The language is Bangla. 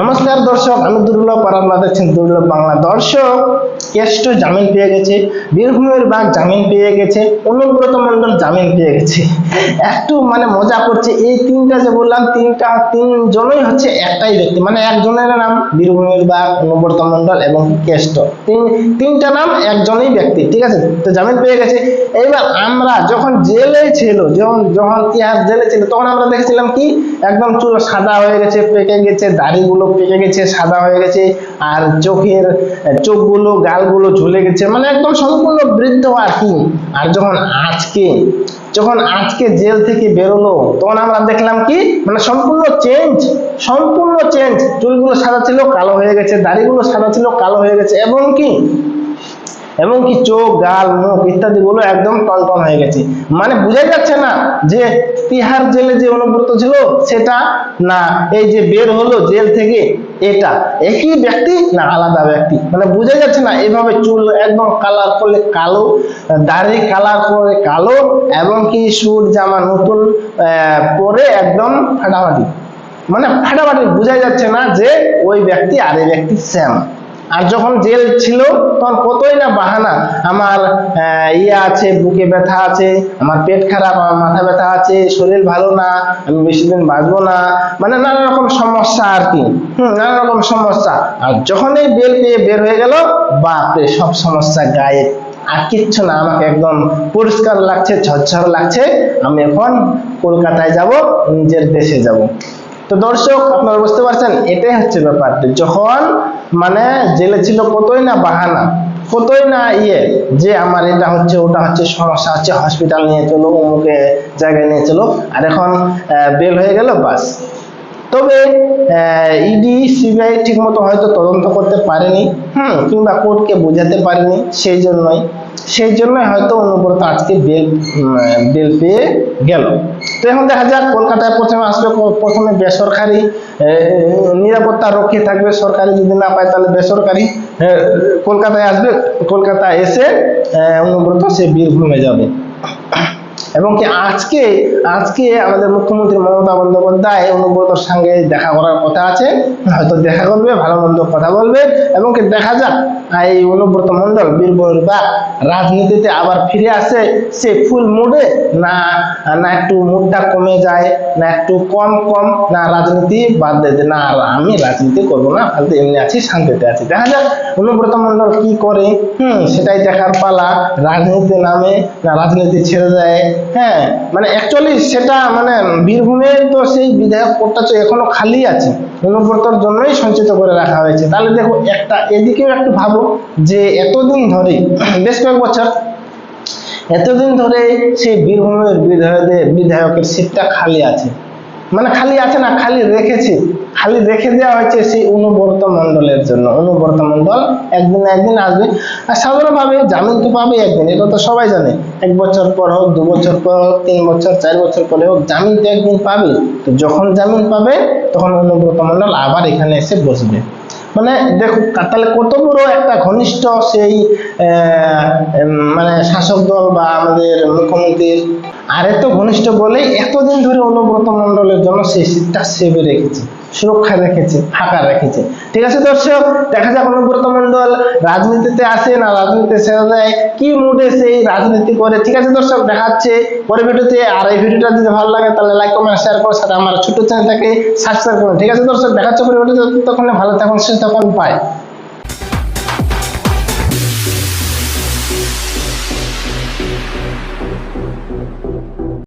নমস্কার দর্শক আমি দুর্লভ আর আপনারা দেখছেন দুর্লভ বাংলা দর্শক। কেষ্ট জামিন পেয়ে গেছে, বীরভূমের বাঘ জামিন পেয়ে গেছে অনুব্রত মন্ডল জামিন পেয়ে গেছে। একটু মানে মজা করছে, এই তিনটা যে বললাম, তিনটা তিনজনই হচ্ছে একটাই ব্যক্তি। মানে একজনের নাম বীরভূমের বাঘ অনুব্রত মন্ডল এবং কেষ্ট। তিন, তিনটা নাম একজনই ব্যক্তি, ঠিক আছে? তো জামিন পেয়ে গেছে। এইবার আমরা যখন জেলে ছিল, যখন যখন তিহার জেলে ছিল, তখন আমরা দেখেছিলাম কি? একদম চুল সাদা হয়ে গেছে, পেকে গেছে, দাড়িগুলো পেকে গেছে, সাদা হয়ে গেছে, আর চোখের, চোখগুলো গালগুলো ঝুলে গেছে মানে একদম সম্পূর্ণ বৃদ্ধ আর কি। আর যখন আজকে যখন আজকে জেল থেকে বেরোলো, তখন আমরা দেখলাম কি মানে সম্পূর্ণ চেঞ্জ সম্পূর্ণ চেঞ্জ চুলগুলো সাদা ছিল, কালো হয়ে গেছে, দাড়িগুলো সাদা ছিল, কালো হয়ে গেছে, এবং কি এবং কি চোখ, গাল, মুখ ইত্যাদি গুলো একদম টনটন হয়ে গেছে। মানে বোঝা যাচ্ছে না যে তিহার জেলে যে অনুব্রত ছিল, সেটা না। এই যে বের হলো জেল থেকে, এটা একই ব্যক্তি না আলাদা ব্যক্তি? মানে বোঝা যাচ্ছে না, এভাবে চুল একদম কালার করলে কালো, দাড়ি কালার করে কালো, এবং কি স্যুট জামা, নতুন পরে একদম ফাটাফাটি। মানে ফাটাফাটি বোঝা যাচ্ছে না যে ওই ব্যক্তি আর এই ব্যক্তি সেম আর যখন জেল ছিল, তখন কতই না বাহানা। আমার ইয়ে আছে, বুকে ব্যথা আছে, আমার পেট খারাপ, আমার মাথা ব্যথা আছে, শরীর ভালো না, আমি বেশি দিন বাঁচবো না। মানে নানা রকম সমস্যা আর কি। হম, নানা রকম সমস্যা। আর যখনই বেল পেয়ে বের হয়ে গেল, বাপরে, সব সমস্যা গায়ে। আর কিচ্ছু না, আমাকে একদম পরিষ্কার লাগছে, ঝরঝর লাগছে। আমি এখন কলকাতায় যাব, নিজের দেশে যাব। তো দর্শক, আপনারা বুঝতে পারছেন, এটাই হচ্ছে ব্যাপারটা যখন মানে জেলে ছিল কতই না বাহানা, কতই না ইয়ে যে আমার এটা হচ্ছে, ওটা হচ্ছে সমস্যা, হচ্ছে হসপিটাল নিয়ে চলো, অমুকে জায়গায় নিয়ে চলো, আর এখন বেল হয়ে গেল, বাস। তবে ইডি, সিবিআই ঠিক মতো হয়তো তদন্ত করতে পারেনি, হুম, কিংবা কোর্টকে বোঝাতে পারেনি, সেই জন্যই। সেই জন্য হয়তো অনুব্রত আজকে বেল বেল পেয়ে গেল। তো এখন দেখা যাক, কলকাতায় প্রথমে আসবে প্রথমে বেসরকারি নিরাপত্তা রক্ষী থাকবে সরকারি, যদি না পায় তাহলে বেসরকারি। কলকাতায় আসবে, কলকাতায় এসে অনুব্রত সে বীরভূমে যাবে। এবং কি আজকে আজকে আমাদের মুখ্যমন্ত্রী মমতা বন্দ্যোপাধ্যায় অনুব্রতর সঙ্গে দেখা করার কথা আছে। হয়তো দেখা করবে ভালো মন্দ কথা বলবে। এবং কি দেখা যাক এই অনুব্রত মন্ডল বীরভূমের বা রাজনীতিতে আবার ফিরে আসে সে ফুল মুডে না না একটু মুডটা কমে যায় না একটু কম কম না রাজনীতি বাদ দেয়, না আমি রাজনীতি করব না ফালতু এমনি আছি শান্তিতে আছি। দেখা যাক অনুব্রত মন্ডল কি করে হুম সেটাই দেখার পালা রাজনীতি নামে না রাজনীতি ছেড়ে দেয় হ্যাঁ মানে অ্যাকচুয়ালি সেটা মানে বীরভূমে তো সেই বিধায়ক পদটা তো এখনও খালি আছে। অনুব্রতর জন্যই সঞ্চিত করে রাখা হয়েছে। তাহলে দেখো, একটা এদিকেও একটু ভাবো যে এতদিন ধরে বেশ কয়েক বছর, এতদিন ধরে সেই বীরভূমের বিধায়কের সিটটা খালি আছে। মানে খালি আছে না, খালি রেখেছে। খালি রেখে দেওয়া হয়েছে সেই অনুব্রত মন্ডলের জন্য। অনুব্রত মন্ডল একদিন একদিন আসবে। আর সাধারণভাবে জামিন তো পাবে একদিন, এটা তো সবাই জানে। এক বছর পর হোক, দু বছর পর হোক, তিন বছর, চার বছর পরে হোক, জামিন তো একদিন পাবে। তো যখন জামিন পাবে, তখন অনুব্রত মন্ডল আবার এখানে এসে বসবে। মানে দেখো তাহলে কত বড় একটা ঘনিষ্ঠ সেই মানে শাসক দল বা আমাদের মুখ্যমন্ত্রীর আর এত ঘনিষ্ঠ বলে এতদিন ধরে অনুব্রত মন্ডলের জন্য সেই সিটটা সেভে রেখেছে। সুরক্ষা রেখেছে ফাঁকা রেখেছে। ঠিক আছে দর্শক, দেখা যাক অনুব্রত মন্ডল রাজনীতিতে আসে না রাজনীতিতে সেরা দেয়, কি মুডে সেই রাজনীতি করে। ঠিক আছে দর্শক দেখাচ্ছে পরে ভিডিওতে। আর এই ভিডিওটা যদি ভালো লাগে, তাহলে লাইক কমেন্ট শেয়ার করো। সাথে আমার ছোট চ্যানেলটাকে সাবস্ক্রাইব করুন ঠিক আছে দর্শক দেখাচ্ছে পরে ভিডিওতে। তখন ভালো থাকুন, সুস্থ থাকুন পায়